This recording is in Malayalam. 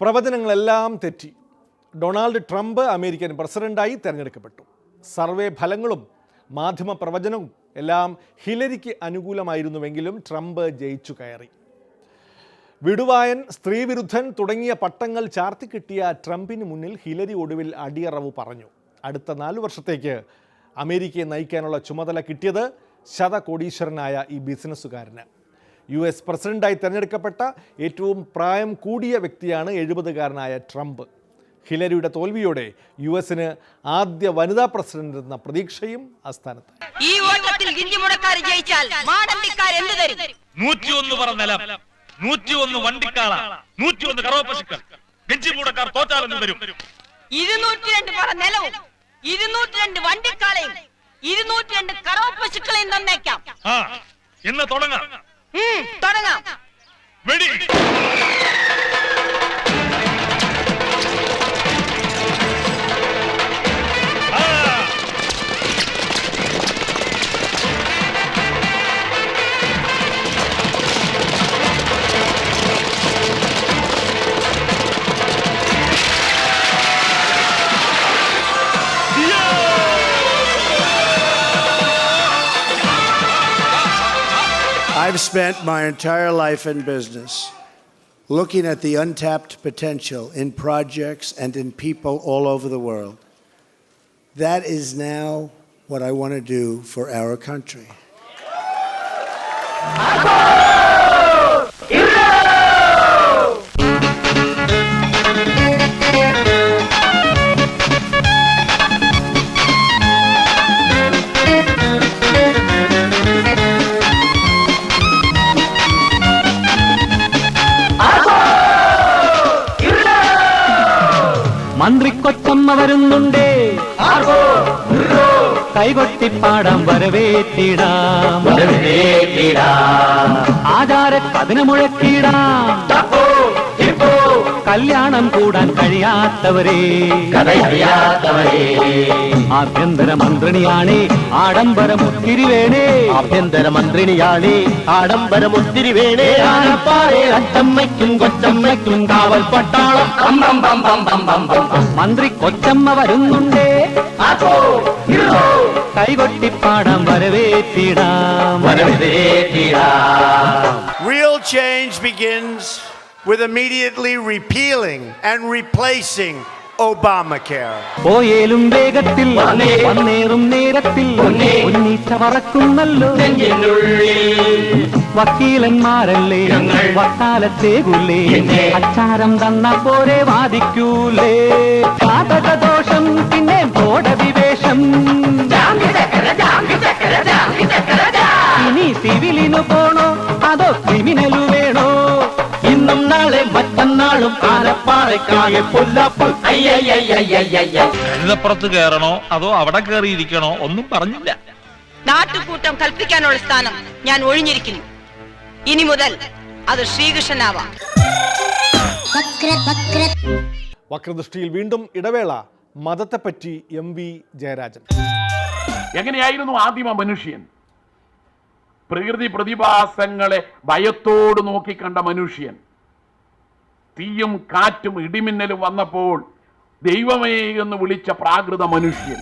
പ്രവചനങ്ങളെല്ലാം തെറ്റി. ഡൊണാൾഡ് ട്രംപ് അമേരിക്കൻ പ്രസിഡന്റായി തെരഞ്ഞെടുക്കപ്പെട്ടു. സർവേ ഫലങ്ങളും മാധ്യമ പ്രവചനവും എല്ലാം ഹിലരിക്ക് അനുകൂലമായിരുന്നുവെങ്കിലും ട്രംപ് ജയിച്ചു കയറി. വിടുവായൻ സ്ത്രീവിരുദ്ധൻ തുടങ്ങിയ പട്ടങ്ങൾ ചാർത്തിക്കിട്ടിയ ട്രംപിന് മുന്നിൽ ഹിലരി ഒടുവിൽ അടിയറവ് പറഞ്ഞു. അടുത്ത നാലു വർഷത്തേക്ക് അമേരിക്കയെ നയിക്കാനുള്ള ചുമതല കിട്ടിയത് ശതകോടീശ്വരനായ ഈ ബിസിനസ്സുകാരന്. യു എസ് പ്രസിഡന്റായി തിരഞ്ഞെടുക്കപ്പെട്ട ഏറ്റവും പ്രായം കൂടിയ വ്യക്തിയാണ് എഴുപതുകാരനായ ട്രംപ്. ഹിലരിയുടെ തോൽവിയോടെ യു എസിന് ആദ്യ വനിതാ പ്രസിഡന്റ് എന്ന പ്രതീക്ഷയും ആസ്ഥാനത്ത് ഈ ഓട്ടത്തിൽ ജയിച്ചാൽ മാടമ്പിക്കാർ എന്ത് തരും? നൂറ്റിയൊന്ന് പറ നിലം. നൂറ്റിയൊന്ന് വണ്ടിക്കാള. നൂറ്റിയൊന്ന് കറവപ്പശുക്കൾ. ഗഞ്ചിമൂടക്കാർ തോറ്റാലെന്ന് വരും ഇരുന്നൂറ്റി രണ്ട് പറ നിലവും. ഇരുന്നൂറ്റി രണ്ട് വണ്ടിക്കാളയും ഇരുന്നൂറ്റി രണ്ട് കറവ തന്നേക്കാം. ആ എന്ന് തുടങ്ങാം. ம் I've spent my entire life in business looking at the untapped potential in projects and in people all over the world. That is now what I want to do for our country. മന്ത്രിക്കൊച്ചമ്മ വരുന്നുണ്ടേ. കൈകൊട്ടിപ്പാടാം വരവേറ്റിടാം. ആചാര കഥന മുഴക്കിടാം கல்யாணம் கூட கழியாத்தவரே ஆபியந்தர மந்திரணியானே ஆடம்பர முத்திரிவேனே. ஆபியந்தர மந்திரிணியானே ஆடம்பர முத்திரிவேனே. ஆனப்பாரே அச்சம்மைக்கும் கொச்சம்மைக்கும் காவல் பட்டாளம். மந்திரி கொச்சம்ம வருந்துண்டே. கைகொட்டி பாடம் வரவேற்றிடாம் Real change begins with immediately repealing and replacing Obamacare. പോയേലും വേഗത്തിൽ വന്നേ. വന്നേറും നേരത്തിൽ പൊന്നേ. ഉന്നീച്ച പറക്കുന്നല്ലോ നെഞ്ചിനുള്ളിൽ വക്കീലന്മാരല്ലേ ഞങ്ങൾ. വക്കാലത്തേകുല്ലേ എന്നെ. അച്ചാരം തന്ന പോരെ വാദിക്കൂലേ പാതക ദോഷം പിന്നെ ബോധവിവേഷം ഇനി സിവിലിനു മറ്റന്നാളും ആലപ്പാറയ്ക്കാകെ പൊല്ലാപ്പ് അയ്യയ്യയ്യയ്യയ്യയ്യ. കഴുതപ്പുറത്ത് കയറണോ അതോ അവിടെ കയറിയിരിക്കണോ ഒന്നും പറഞ്ഞില്ല. നാട്ടുകൂട്ടം കൽപ്പിക്കാനുള്ള സ്ഥാനം ഞാൻ ഒഴിഞ്ഞിരിക്കുന്നു. ഇനി മുതൽ അത് ശ്രീകൃഷ്ണനാവാം. വക്ര വക്ര. വക്രദൃഷ്ടിയിൽ വീണ്ടും ഇടവേള. മതത്തെപ്പറ്റി എം വി ജയരാജൻ. എങ്ങനെയായിരുന്നു ആദിമ മനുഷ്യൻ? പ്രകൃതി പ്രതിഭാസങ്ങളെ ഭയത്തോട് നോക്കിക്കണ്ട മനുഷ്യൻ. തീയും കാറ്റും ഇടിമിന്നലും വന്നപ്പോൾ ദൈവമേ എന്ന് വിളിച്ച പ്രാകൃത മനുഷ്യൻ.